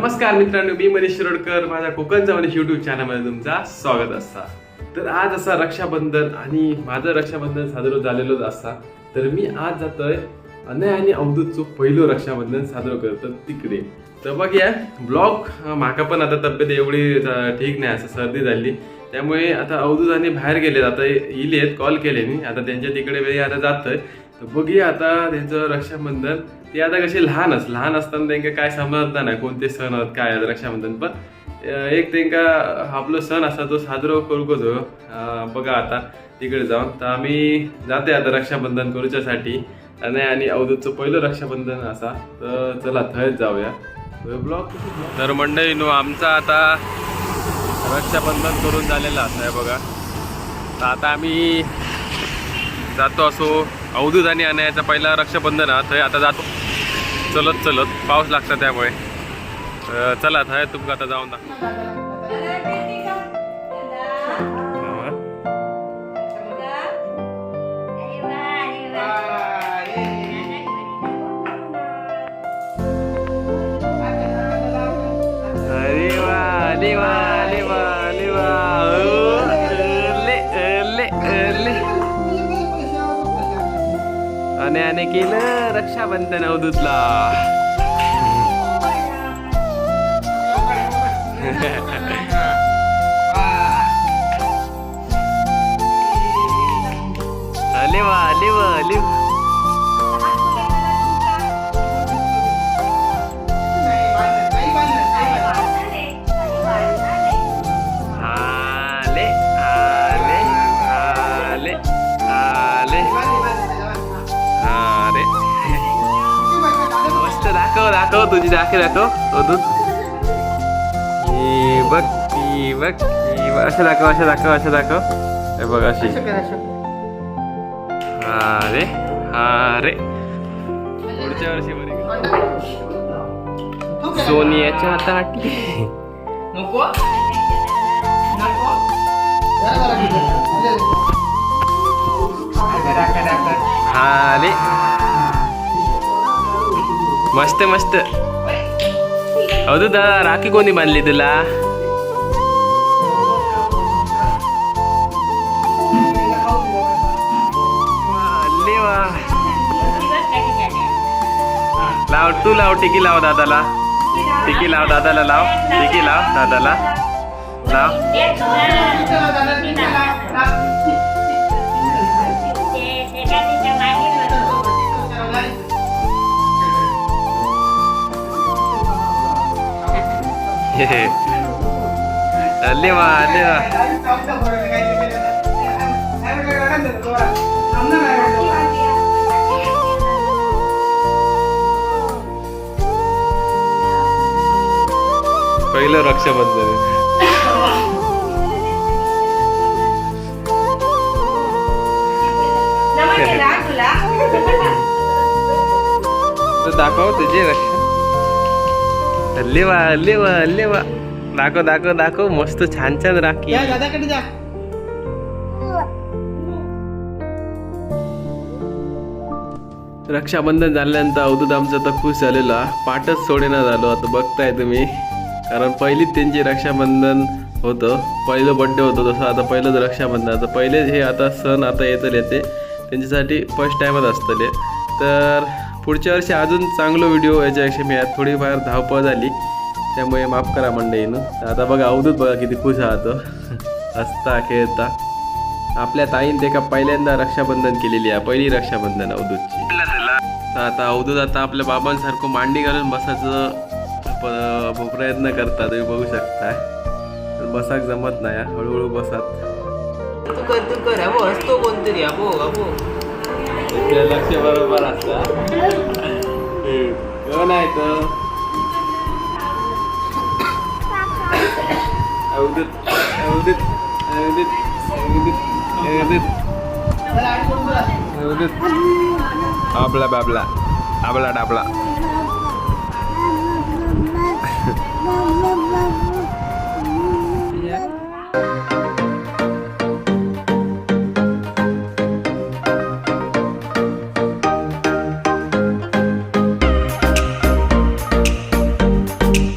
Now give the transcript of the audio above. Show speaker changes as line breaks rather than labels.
नमस्कार मित्रांनो मी मनीष शिरोडकर. माझ्या कोकणचा मनीष युट्यूब चॅनलमध्ये तुमचा स्वागत असता. तर आज असा रक्षाबंधन आणि माझं रक्षाबंधन साजरं झालेलोच असा तर मी आज जातोय अनय आणि अवधूतचं पहिलं रक्षाबंधन साजरं करतो तिकडे. तर बघ या ब्लॉग माका पण आता तब्येत एवढी ठीक नाही असं सर्दी झाली. त्यामुळे आता अवधूत आणि बाहेर गेले आता येईल कॉल केले मी. आता त्यांच्या तिकडे वेळी आता जातोय. तर बघूया आता त्यांचं रक्षाबंधन. ते आता कसे लहानच लहान असताना त्यांना काय समजता नाही कोणते सण आहेत काय आहेत रक्षाबंधन. पण एक त्यांना आपलं सण असा तो साजरा करू कसो बघा आता तिकडे जाऊन. तर आम्ही जाते आता रक्षाबंधन करूच्यासाठी. आणि आणि अवधूतचं पहिलं रक्षाबंधन असा. तर चला थंयच जाऊया. ब्लॉग तर मंडळी नो आमचा आता रक्षाबंधन करून झालेलं असं आहे बघा. तर आता आम्ही जातो असो अवधूत आणि अनयाचा पहिला रक्षाबंधन हा थंय आता जातो. चलत चलत. पाऊस लागता त्यामुळे. चला थंय तुमका आता जाऊन दाखव. अरे वा अरे वा. आणि केलं रक्षाबंधन अवधूतला. अले वा अले वा अले आले आले आले आले. अरे मस्त दाखव दाखव तुझी दाखव दाखव अजून ही बघ ही बघ ही बघ असं दाखव असं दाखव असं दाखव हे बघ अशी अरे अरे पुढच्या वर्षी बरी सोनियाच्या ताटी
नको नको
अरे मस्त मस्त अवधू दादा राखी कोणी बांधली तुला अल्ले वा. लाव तू लाव टिकी लाव दादाला टिकी लाव दादाला लाव टिकी लाव दादाला लाव अल्ले वा अल्ले वा पहिलं रक्षाबंधन दाखव तुझे रक्षा हल्ले वा हल्ले वा हल्ले वा दाखव दाखव दाखव. मस्त छान छान राखी.
दादाकडे जा.
रक्षाबंधन झाल्यानंतर अवधूत आमचं तर खुश झालेलं. पाठच सोडेना झालो. आता बघताय तुम्ही. कारण पहिलीच त्यांची रक्षाबंधन होतं. पहिलं बड्डे होतं तसं. आता पहिलंच रक्षाबंधन. आता पहिले हे आता सण आता येतले येते त्यांच्यासाठी फर्स्ट टाईमच असतले. तर पुढच्या वर्षी अजून चांगलं व्हिडिओ याच्यापेक्षा मी थोडीफार धावपळ झाली. त्यामुळे माफ करा मंडईनं तर आता बघा अवधूत बघा किती खुश आहात. हसता खेळता. आपल्या ताईन ते का पहिल्यांदा रक्षाबंधन केलेली आहे. पहिली रक्षाबंधन अवधूतची. तर आता अवधूत आता आपल्या बाबांसारखं मांडी घालून बसायचं प- प्रयत्न करता तुम्ही बघू शकता. बसाक जमत नाही. हा. हळूहळू बसात.
तू कर तू कर. अबो कोणतरी. अबो
लक्ष बरोबर असता. कोण आहे तो अवधूत अवधूत अवधूत अवधूत अवधूत. अवधूत. आपला बाबला आपला डाबला.